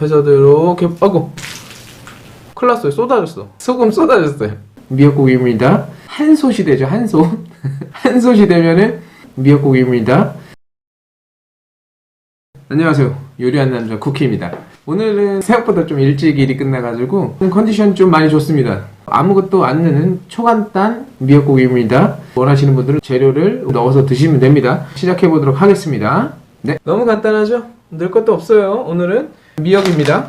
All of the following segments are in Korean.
옆에서도 이렇게 아고 큰일 났어요 쏟아졌어. 소금 쏟아졌어요. 미역국입니다. 한 솥이 되죠 한솥. 한 솥이 되면은 미역국입니다. 안녕하세요. 요리하는 남자 쿠키입니다. 오늘은 생각보다 좀 일찍 일이 끝나가지고 컨디션 좀 많이 좋습니다. 아무것도 안 넣는 초간단 미역국입니다. 원하시는 분들은 재료를 넣어서 드시면 됩니다. 시작해 보도록 하겠습니다. 네. 너무 간단하죠? 넣을 것도 없어요 오늘은 미역입니다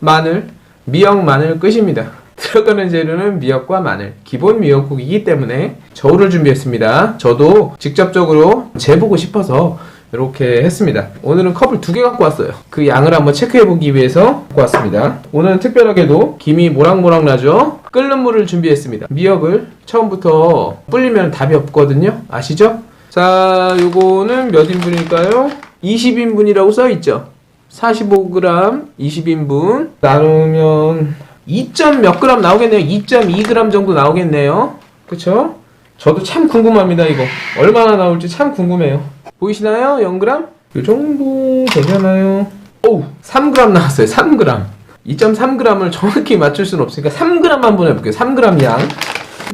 마늘 미역 마늘 끝입니다 들어가는 재료는 미역과 마늘 기본 미역국이기 때문에 저울을 준비했습니다 저도 직접적으로 재보고 싶어서 이렇게 했습니다. 오늘은 컵을 두 개 갖고 왔어요. 그 양을 한번 체크해 보기 위해서 갖고 왔습니다. 오늘은 특별하게도 김이 모락모락 나죠? 끓는 물을 준비했습니다. 미역을 처음부터 불리면 답이 없거든요. 아시죠? 자, 요거는 몇 인분일까요? 20인분이라고 써 있죠. 45g 20인분 나누면 2점 몇 그램 나오겠네요. 2.2g 정도 나오겠네요. 그쵸? 저도 참 궁금합니다, 이거. 얼마나 나올지 참 궁금해요. 보이시나요? 0g? 이 정도 되잖아요. 오우, 3g 나왔어요. 3g. 2.3g을 정확히 맞출 수는 없으니까 3g 한번 해볼게요. 3g 양.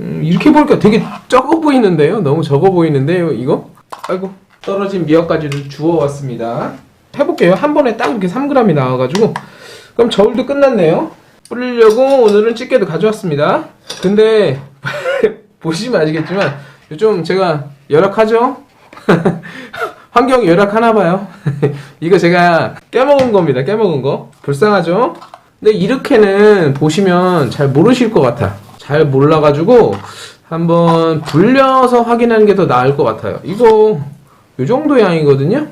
음, 이렇게 보니까 되게 적어 보이는데요? 너무 적어 보이는데요, 이거? 아이고, 떨어진 미역가지를 주워왔습니다. 해볼게요. 한 번에 딱 이렇게 3g이 나와가지고. 그럼 저울도 끝났네요. 뿌리려고 오늘은 집게도 가져왔습니다. 근데, 보시면 아시겠지만, 요즘 제가 열악하죠? 환경이 열악하나 봐요. 이거 제가 깨먹은 겁니다. 깨먹은 거. 불쌍하죠? 근데 이렇게는 보시면 잘 모르실 것 같아. 잘 몰라가지고 한번 불려서 확인하는 게 더 나을 것 같아요. 이거 요 정도 양이거든요.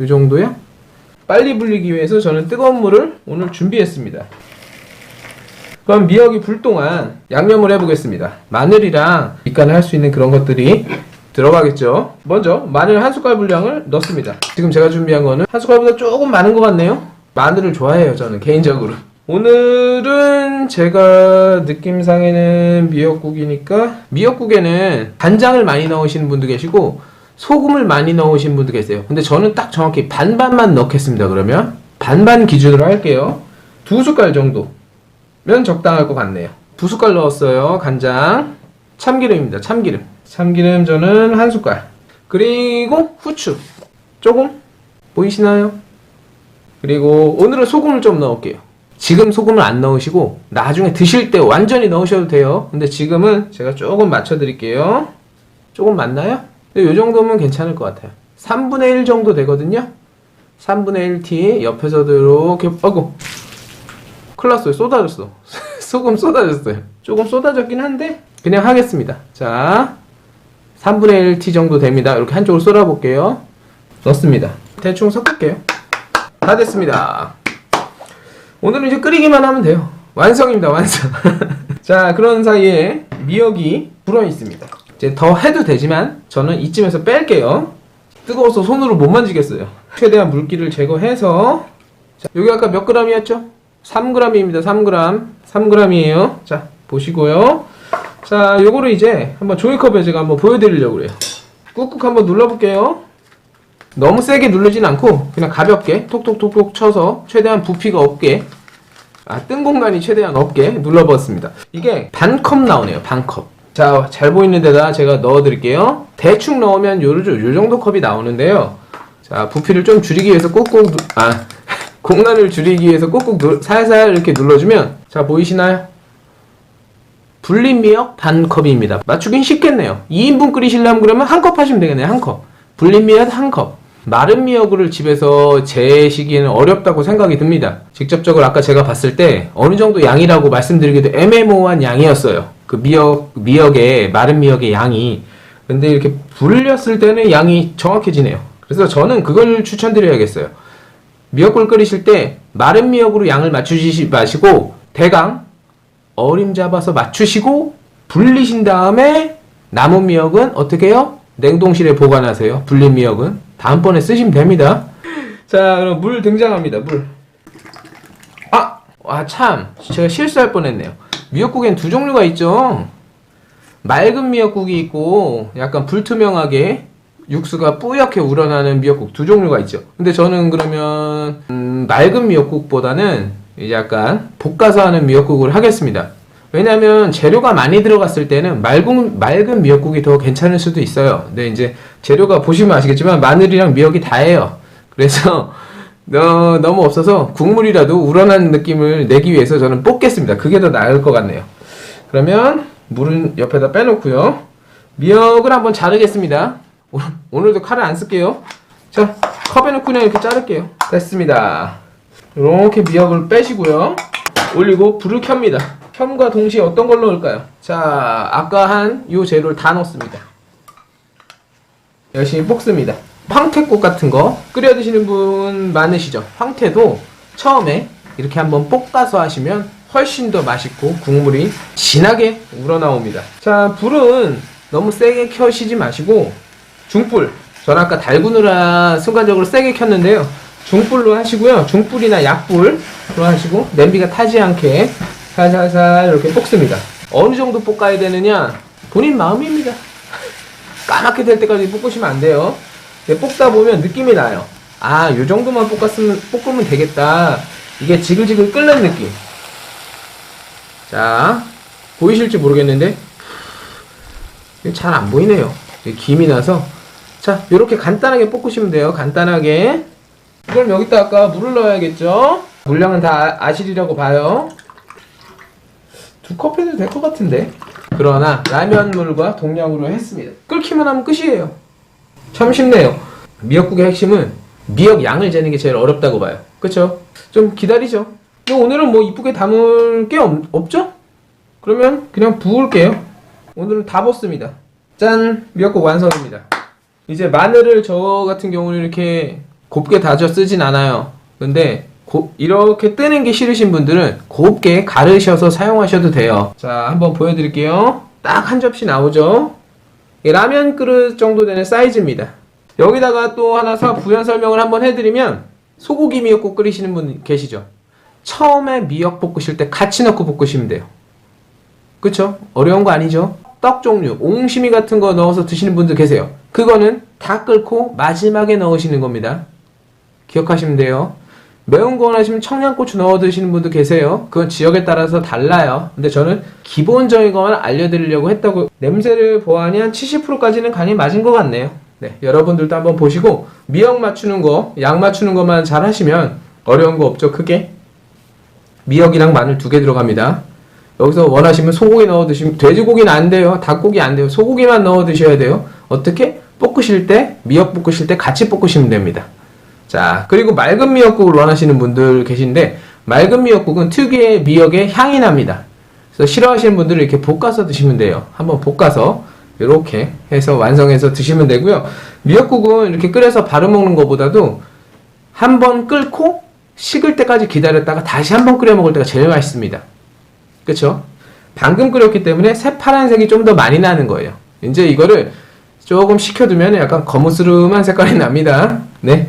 요 정도야? 빨리 불리기 위해서 저는 뜨거운 물을 오늘 준비했습니다. 그럼 미역이 불 동안 양념을 해보겠습니다. 마늘이랑 밑간을 할 수 있는 그런 것들이 들어가겠죠. 먼저 마늘 한 숟갈 분량을 넣습니다. 지금 제가 준비한 거는 한 숟갈보다 조금 많은 것 같네요. 마늘을 좋아해요, 저는 개인적으로. 오늘은 제가 느낌상에는 미역국이니까 미역국에는 간장을 많이 넣으시는 분도 계시고 소금을 많이 넣으신 분도 계세요. 근데 저는 딱 정확히 반반만 넣겠습니다. 그러면 반반 기준으로 할게요. 두 숟갈 정도면 적당할 것 같네요. 두 숟갈 넣었어요. 간장, 참기름입니다. 참기름. 참기름 저는 한 숟갈. 그리고 후추 조금 보이시나요? 그리고 오늘은 소금을 좀 넣을게요. 지금 소금을 안 넣으시고 나중에 드실 때 완전히 넣으셔도 돼요. 근데 지금은 제가 조금 맞춰 드릴게요. 조금 맞나요? 이 정도면 괜찮을 것 같아요. 3분의 1 정도 되거든요. 3분의 1t 옆에서도 이렇게 아고 큰일 났어요. 쏟아졌어. 소금 쏟아졌어요. 조금 쏟아졌긴 한데 그냥 하겠습니다. 자 3분의 1t 정도 됩니다. 이렇게 한쪽으로 쏟아볼게요. 넣습니다. 대충 섞을게요. 다 됐습니다. 오늘은 이제 끓이기만 하면 돼요. 완성입니다, 완성. 자, 그런 사이에 미역이 불어 있습니다. 이제 더 해도 되지만 저는 이쯤에서 뺄게요. 뜨거워서 손으로 못 만지겠어요. 최대한 물기를 제거해서 자, 여기 아까 몇 g이었죠? 3g입니다. 3g. 3g이에요. 자, 보시고요. 자, 요거를 이제 한번 종이컵에 제가 한번 보여드리려고 그래요. 꾹꾹 한번 눌러볼게요. 너무 세게 누르진 않고 그냥 가볍게 톡톡톡톡 쳐서 최대한 부피가 없게 아, 뜬 공간이 최대한 없게 눌러봤습니다. 이게 반 컵 나오네요. 반 컵. 자, 잘 보이는 데다 제가 넣어드릴게요. 대충 넣으면 요, 요 정도 컵이 나오는데요. 자, 부피를 좀 줄이기 위해서 꾹꾹, 누, 아, 공간을 줄이기 위해서 꾹꾹 누, 살살 이렇게 눌러주면, 자, 보이시나요? 불린 미역 반 컵입니다. 맞추긴 쉽겠네요. 2인분 끓이시려면 그러면 한 컵 하시면 되겠네요. 한 컵. 불린 미역 한 컵. 마른 미역을 집에서 재시기에는 어렵다고 생각이 듭니다. 직접적으로 아까 제가 봤을 때 어느 정도 양이라고 말씀드리기도 애매모호한 양이었어요. 그 미역, 미역의, 마른 미역의 양이. 근데 이렇게 불렸을 때는 양이 정확해지네요. 그래서 저는 그걸 추천드려야겠어요. 미역국을 끓이실 때 마른 미역으로 양을 맞추지 마시고 대강 어림 잡아서 맞추시고 불리신 다음에 남은 미역은 어떻게 해요? 냉동실에 보관하세요. 불린 미역은 다음번에 쓰시면 됩니다. 자, 그럼 물 등장합니다. 물. 아, 아 참, 제가 실수할 뻔했네요. 미역국엔 두 종류가 있죠. 맑은 미역국이 있고 약간 불투명하게 육수가 뿌옇게 우러나는 미역국 두 종류가 있죠. 근데 저는 그러면 음, 맑은 미역국보다는 약간 볶아서 하는 미역국을 하겠습니다. 왜냐하면 재료가 많이 들어갔을 때는 맑은 맑은 미역국이 더 괜찮을 수도 있어요. 근데 이제 재료가 보시면 아시겠지만 마늘이랑 미역이 다예요. 그래서 너, 너무 없어서 국물이라도 우러나는 느낌을 내기 위해서 저는 볶겠습니다. 그게 더 나을 것 같네요. 그러면 물은 옆에다 빼놓고요. 미역을 한번 자르겠습니다. 오- 오늘도 칼을 안 쓸게요. 자, 컵에 넣고 그냥 이렇게 자를게요. 됐습니다. 이렇게 미역을 빼시고요. 올리고 불을 켭니다. 켬과 동시에 어떤 걸 넣을까요? 자, 아까 한 요 재료를 다 넣습니다. 열심히 볶습니다. 황태국 같은 거 끓여 드시는 분 많으시죠? 황태도 처음에 이렇게 한번 볶아서 하시면 훨씬 더 맛있고 국물이 진하게 우러나옵니다. 자, 불은 너무 세게 켜시지 마시고 중불. 전 아까 달구느라 순간적으로 세게 켰는데요. 중불로 하시고요. 중불이나 약불로 하시고 냄비가 타지 않게 살살살 이렇게 볶습니다. 어느 정도 볶아야 되느냐? 본인 마음입니다. 까맣게 될 때까지 볶으시면 안 돼요. 근데 볶다 보면 느낌이 나요. 아, 요 정도만 볶았으면, 볶으면 되겠다. 이게 지글지글 끓는 느낌. 자, 보이실지 모르겠는데, 잘 안 보이네요. 김이 나서. 자, 요렇게 간단하게 볶으시면 돼요. 간단하게. 그럼 여기다 아까 물을 넣어야겠죠? 물량은 다 아- 아시리라고 봐요. 두 컵에도 될 것 같은데. 그러나 라면물과 동량으로 했습니다. 끓기만 하면 끝이에요. 참 쉽네요. 미역국의 핵심은 미역 양을 재는 게 제일 어렵다고 봐요. 그쵸? 좀 기다리죠. 오늘은 뭐 이쁘게 담을 게 없, 없죠? 그러면 그냥 부을게요. 오늘은 다 벗습니다. 짠! 미역국 완성입니다. 이제 마늘을 저 같은 경우는 이렇게 곱게 다져 쓰진 않아요. 근데 고- 이렇게 뜨는 게 싫으신 분들은 곱게 가르셔서 사용하셔도 돼요. 자, 한번 보여드릴게요. 딱 한 접시 나오죠? 이게 라면 그릇 정도 되는 사이즈입니다. 여기다가 또 하나 사 부연 설명을 한번 해드리면 소고기 미역국 끓이시는 분 계시죠? 처음에 미역 볶으실 때 같이 넣고 볶으시면 돼요. 그쵸? 어려운 거 아니죠? 떡 종류, 옹심이 같은 거 넣어서 드시는 분들 계세요. 그거는 다 끓고 마지막에 넣으시는 겁니다. 기억하시면 돼요. 매운 거 원하시면 청양고추 넣어 드시는 분도 계세요. 그건 지역에 따라서 달라요. 근데 저는 기본적인 것만 알려드리려고 했다고 냄새를 보아하니 한 70%까지는 간이 맞은 것 같네요. 네, 여러분들도 한번 보시고 미역 맞추는 거, 양 맞추는 것만 잘 하시면 어려운 거 없죠, 크게. 미역이랑 마늘 두 개 들어갑니다. 여기서 원하시면 소고기 넣어 드시면 돼지고기는 안 돼요. 닭고기 안 돼요. 소고기만 넣어 드셔야 돼요. 어떻게? 볶으실 때 미역 볶으실 때 같이 볶으시면 됩니다. 자, 그리고 맑은 미역국을 원하시는 분들 계신데 맑은 미역국은 특유의 미역의 향이 납니다. 그래서 싫어하시는 분들은 이렇게 볶아서 드시면 돼요. 한번 볶아서 이렇게 해서 완성해서 드시면 되고요. 미역국은 이렇게 끓여서 바로 먹는 것보다도 한 번 끓고 식을 때까지 기다렸다가 다시 한 번 끓여 먹을 때가 제일 맛있습니다. 그쵸? 방금 끓였기 때문에 새파란색이 좀 더 많이 나는 거예요. 이제 이거를 조금 식혀두면 약간 거무스름한 색깔이 납니다. 네.